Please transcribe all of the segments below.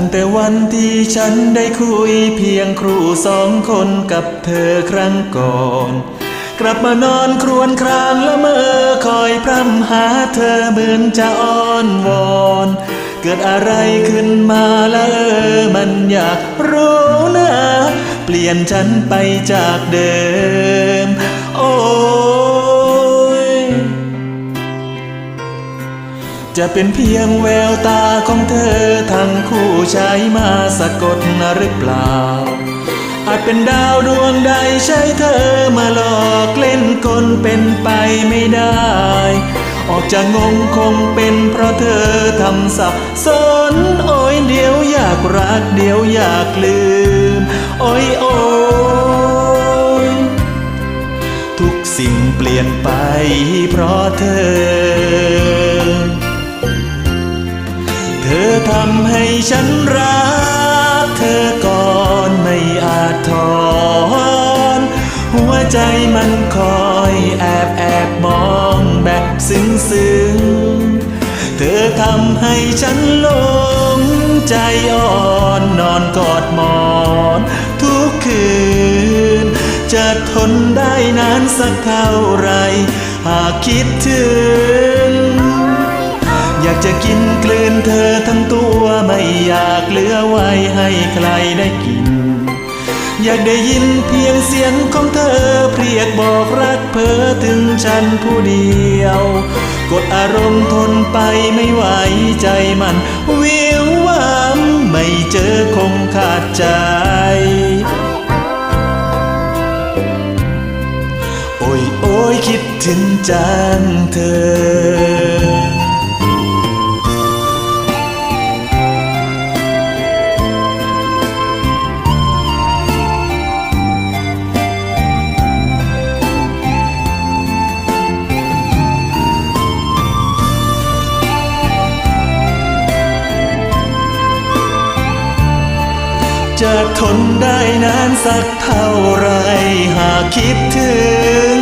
ตั้งแต่วันที่ฉันได้คุยเพียงครูสองคนกับเธอครั้งก่อน กลับมานอนครวญครางละเมอคอยพร่ำหาเธอเหมือนจะอ้อนวอน เกิดอะไรขึ้นมาละเออมันอยากรู้นะ เปลี่ยนฉันไปจากเดิม โอ้ยจะเป็นเพียงแววตาของเธอ ทั้งคู่ใช้มาสะกดหรือเปล่า อาจเป็นดาวดวงใดใช่เธอมาหลอกเล่นกลเป็นไปไม่ได้ ออกจากงงคงเป็นเพราะเธอทำสับสนโอ้ยเดี๋ยวอยากรักเดี๋ยวอยากลืม โอ้ยโอ้ยทุกสิ่งเปลี่ยนไปเพราะเธอ ฉันรักเธอก่อนไม่อาจถอน หัวใจมันคอยแอบแอบมองแบบซึ้งซึ้งเธอทำให้ฉันหลงใจอ่อนนอนกอดหมอน ทุกคืน จะทนได้นานสักเท่าไร หากคิดถึง อยากจะกินกลืนเธอ อยากเหลือไว้ให้ใครได้กิน อยากได้ยินเพียงเสียงของเธอเรียกบอกรักเพ้อถึงฉันผู้เดียว กดอารมณ์ทนไปไม่ไหวใจมัน วิววามไม่เจอคงขาดใจโอ้ยโอ้ยคิดถึงจังเธอ จะทนได้นานสักเท่าไรหากคิดถึง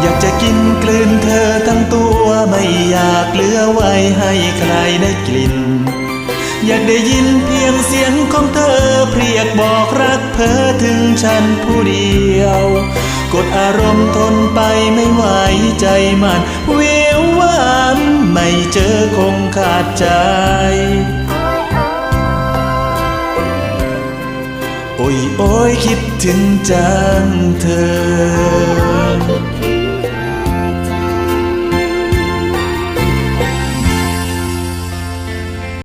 อยากจะกินกลืนเธอทั้งตัวไม่อยากเหลือไว้ให้ใครได้กลิ่น อยากได้ยินเพียงเสียงของเธอเรียกบอกรักเพ้อถึงฉันผู้เดียว กดอารมณ์ทนไปไม่ไหวใจมันเวิววามไม่เจอคงขาดใจ โอ้ยโอ้ยคิดถึงจังเธอ